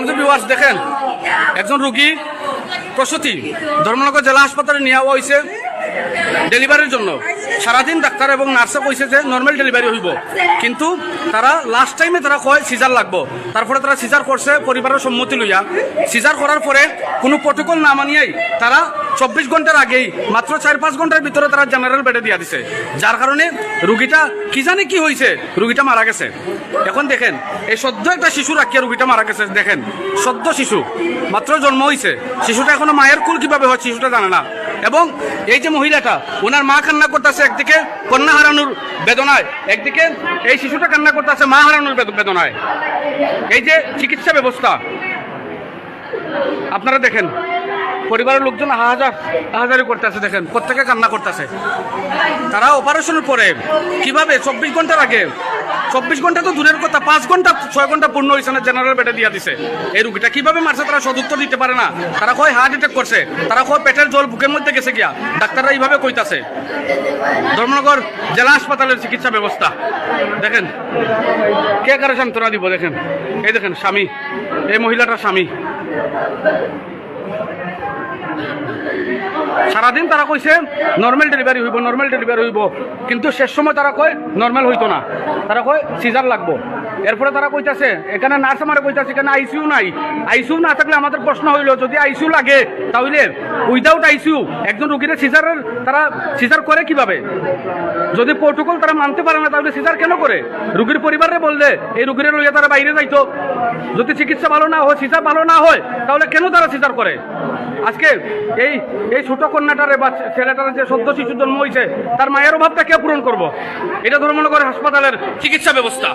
মনোযোগ বিবাস দেখেন, একজন রুগী, প্রসূতি, ধর্মনগর জেলা হাসপাতালে নেওয়া হয়েছে ডেলিভারির জন্য। সারাদিন ডাক্তার এবং নার্সে কইছে যে নর্মাল ডেলিভারি হইব। কিন্তু তারা লাস্ট টাইমে তারা কয় সিজার লাগবো। তারপরে তারা সিজার করছে, পরিবারের সম্মতি লইয়া। সিজার করার পরে কোনো প্রটোকল না মানিয়াই তারা চব্বিশ ঘণ্টার আগেই, মাত্র চার পাঁচ ঘণ্টার ভিতরে তারা জেনারেল বেডে দিয়া দিছে। যার কারণে রুগীটা, কি জানে কি হয়েছে রুগীটা মারা গেছে। এখন দেখেন, এই সদ্য একটা শিশু রাখিয়া রুগীটা মারা গেছে, দেখেন, সদ্য শিশু, মাত্র জন্ম হয়েছে শিশুটা এখনও মায়ের কুল কীভাবে হয়, শিশুটা জানে না। এবং এই যে মহিলাটা, ওনার মা কান্না করতেছে একদিকে কন্যা হারানোর বেদনায়, একদিকে এই শিশুটা কান্না করতেছে মা হারানোর বেদনায়। এই যে চিকিৎসা ব্যবস্থা, আপনারা দেখেন পরিবারের লোকজন হাজার হাজারি করতেছে, দেখেন, প্রত্যেকে কান্না করতেছে। তারা অপারেশনের পরে কীভাবে চব্বিশ ঘণ্টার আগে, চব্বিশ ঘণ্টা তো দূরের কথা, পাঁচ ঘণ্টা, ছয় ঘণ্টা পূর্ণ হয়েছে না জেনারেল বেডে দিয়ে দিছে। এই রুগীটা কীভাবে মারছে, তারা সদুত্তর দিতে পারে না। তারা কয় হার্ট অ্যাটাক করছে, তারা কয় পেটের জল বুকের মধ্যে গেছে গিয়া। ডাক্তাররা এইভাবে কইতাছে। ধর্মনগর জেলা হাসপাতালের চিকিৎসা ব্যবস্থা। দেখেন, কে কারে সান্ত্বনা দিব, দেখেন। এই দেখেন, স্বামী। এই মহিলাটার স্বামী। সারাদিন তারা কইছে নর্মাল ডেলিভারি হইব নর্মাল ডেলিভারি হইব। কিন্তু শেষ সময় তারা কয় নর্মাল হইতো না। তারা কয় সিজার লাগবো। এরপরে তারা কইতাছে, এখানে নার্স আমারে কইতাছে, এখানে আইসিইউ নাই। আইসিইউ না থাকলে আমাদের প্রশ্ন হইল, যদি আইসিইউ লাগে, তাহলে উইদাউট আইসিইউ একজন রুগীর সিজারের তারা সিজার করে কীভাবে? যদি প্রোটোকল তারা মানতে পারে না, তাহলে সিজার কেন করে? রুগীর পরিবারে বললে, এই রুগীর লইয়া তারা বাইরে যাইতো। যদি চিকিৎসা ভালো না হয় সিজার ভালো না হয়, তাহলে কেন তারা সিজার করে? আজকে এই এই ছোট কন্যাটারে বা ছেলেটার যে সদ্য শিশু জন্ম হয়েছে তার মায়ের অভাবটা কে পূরণ করব? এটা ধরে মনে করে হাসপাতালের চিকিৎসা ব্যবস্থা।